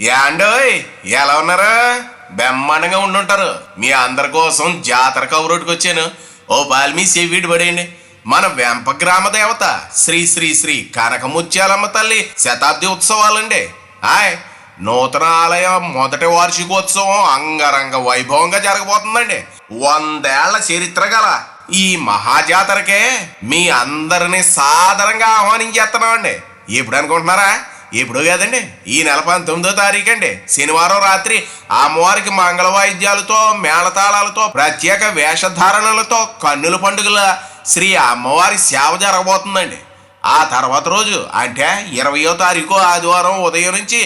యాండోయ్ ఎలా ఉన్నారు? బ్రహ్మాండంగా ఉండుంటారు. మీ అందరి కోసం జాతర కౌరోటికి వచ్చాను. ఓ బాల్మీ చెవిడి పడేయండి. మన వెంప గ్రామ దేవత శ్రీ శ్రీ శ్రీ కనకముత్యాలమ్మ తల్లి శతాబ్ది ఉత్సవాలండి. హాయ్ నూతన ఆలయం మొదటి వార్షికోత్సవం అంగరంగ వైభవంగా జరగబోతుందండి. వందేళ్ళ చరిత్ర గల ఈ మహాజాతరకే మీ అందరిని సాదరంగా ఆహ్వానించేస్తున్నామండి. ఎప్పుడు అనుకుంటున్నారా? ఇప్పుడు కదండి ఈ నెల పంతొమ్మిదో తారీఖు అండి శనివారం రాత్రి అమ్మవారికి మంగళ వాయిద్యాలతో మేళతాళాలతో ప్రత్యేక వేషధారణలతో కన్నుల పండుగల శ్రీ అమ్మవారి సేవ జరగబోతుందండి. ఆ తర్వాత రోజు అంటే ఇరవయో తారీఖు ఆదివారం ఉదయం నుంచి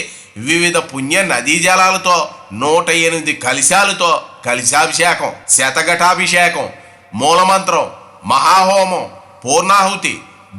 వివిధ పుణ్య నదీ జలాలతో నూట ఎనిమిది కలశాలతో కలశాభిషేకం శతఘటాభిషేకం మూలమంత్రం మహాహోమం పూర్ణాహుతి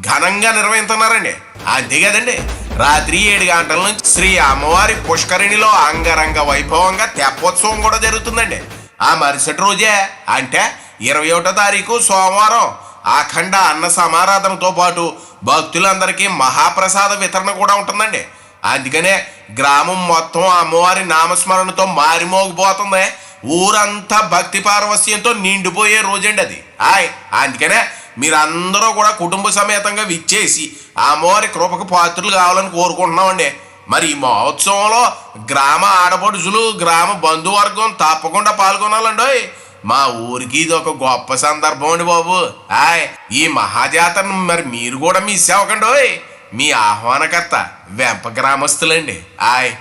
ఘనంగా నిర్వహిస్తున్నారండి. అంతే కదండి రాత్రి ఏడు గంటల నుంచి శ్రీ అమ్మవారి పుష్కరిణిలో అంగరంగ వైభవంగా తెప్పోత్సవం కూడా జరుగుతుందండి. ఆ మరుసటి రోజే అంటే ఇరవై ఒకటో తారీఖు సోమవారం అఖండ అన్న సమారాధనతో పాటు భక్తులందరికీ మహాప్రసాద వితరణ కూడా ఉంటుందండి. అందుకనే గ్రామం మొత్తం అమ్మవారి నామస్మరణతో మారిమోగిపోతుంది. ఊరంతా భక్తి పారవస్యంతో నిండిపోయే రోజండి అది. ఆయ్ అందుకనే మీరందరూ కూడా కుటుంబ సమేతంగా విచ్చేసి ఆ అమ్మవారి కృపకు పాత్రలు కావాలని కోరుకుంటున్నామండి. మరి ఈ మహోత్సవంలో గ్రామ ఆడపడుచులు గ్రామ బంధువర్గం తప్పకుండా పాల్గొనాలండి. మా ఊరికి ఇది ఒక గొప్ప సందర్భం అండి బాబు. ఆయ్ ఈ మహాజాతరను మరి మీరు కూడా మిస్ అవ్వకండి ఓయ్. మీ ఆహ్వానకర్త వెంప గ్రామస్తులండి. ఆయ్.